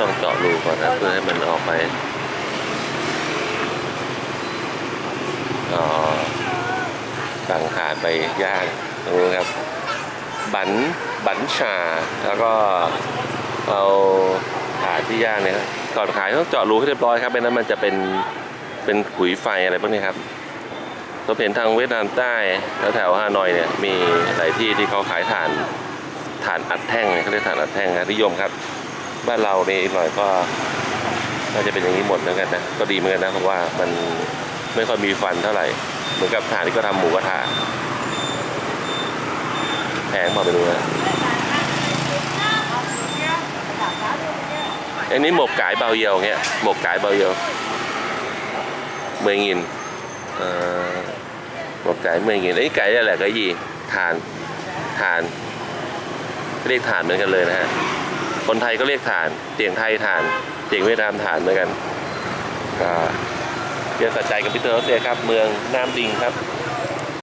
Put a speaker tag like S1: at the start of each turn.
S1: ต้องเจาะรูก่อนนะเพื่อให้มันออกไปออสั่งถ่านไปย่างตรงนู้ครับ บันบันชา แล้วก็เอาถ่าที่ย่างเนี่ยก่อนขายต้องเจาะรูให้เรียบร้อยครับไม่นั้นมันจะเป็นเป็นขุยไฟอะไรพวกนี้ครับเราเห็นทางเวียดนามใต้แล้วแถวฮานอยเนี่ยมีหลายที่ที่เขาขายถ่านถ่านอัดแท่งเนี่ยเขาเรียกถ่านอัดแท่งนะนิยมครับ บ้านเราเนี่ยหน่อยก็น่าจะเป็นอย่างนี้หมดเหมือนกันนะก็ดีเหมือนกันนะเพราะว่ามันไม่ค่อยมีฟันเท่าไหร่ เหมือนกับถ่านที่ก็ทำหมูกระทะแพงมาไปดูนะอันนี้หมกไก่เบาเยียวเงี้ยหมกไก่เบาเยียวเมืองยินหมกไก่เมืองยินไอ้ไก่นี่แหละก็ยีถ่านถ่านเรียกถ่านเหมือนกันเลยนะฮะ คนไทยก็เรียกฐานเสียงไทยฐานเสียงเวียดนามฐานเหมือนกันก็เรียนสัจใจกับพิเตอร์เซียครับ เมืองน้ำดิงครับ